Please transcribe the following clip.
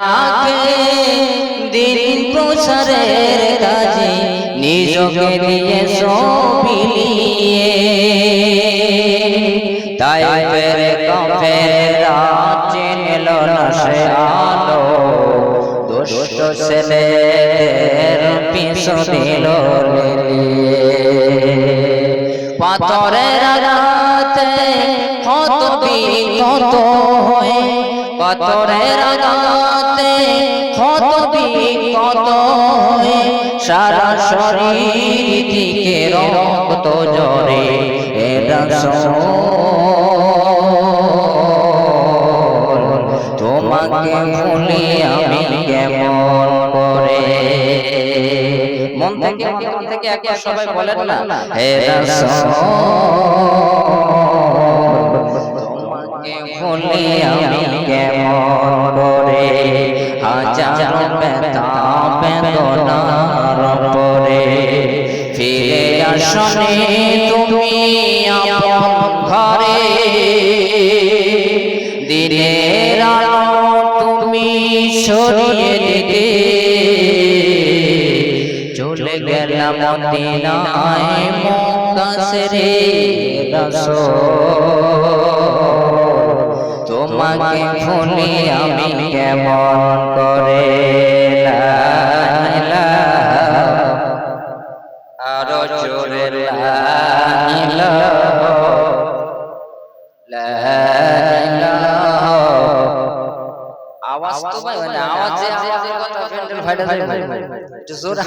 আগে দিন প্রসারের কাজে নিজকে দিয়ে সবিলিয়ে তাই পেরে কফের চিনল না সে আলো। দুষ্ট ছেলের পিছু দিল পাথরের আঘাতে হত বিকত হয়ে পাথরের সারা শরীর রক্ত জরে তোমাকে ভুলি আমি কেমন করে? মন থেকে মন থেকে একবার সবাই বলেন না, হে তুমি ঘরে। দিনের তুমি সরিয়ে দিতে। চলে গেলাম মদিনায় মক্কাসরে রাসূল তোমাকে ভুলি আমি কেমন করে জোরে লা ইলাহা লা ইলাহা আওয়াজ তো ভাই মানে আওয়াজে আওয়াজের কথা ফ্যান্ডেল ফাইটার ভাই একটু জোরে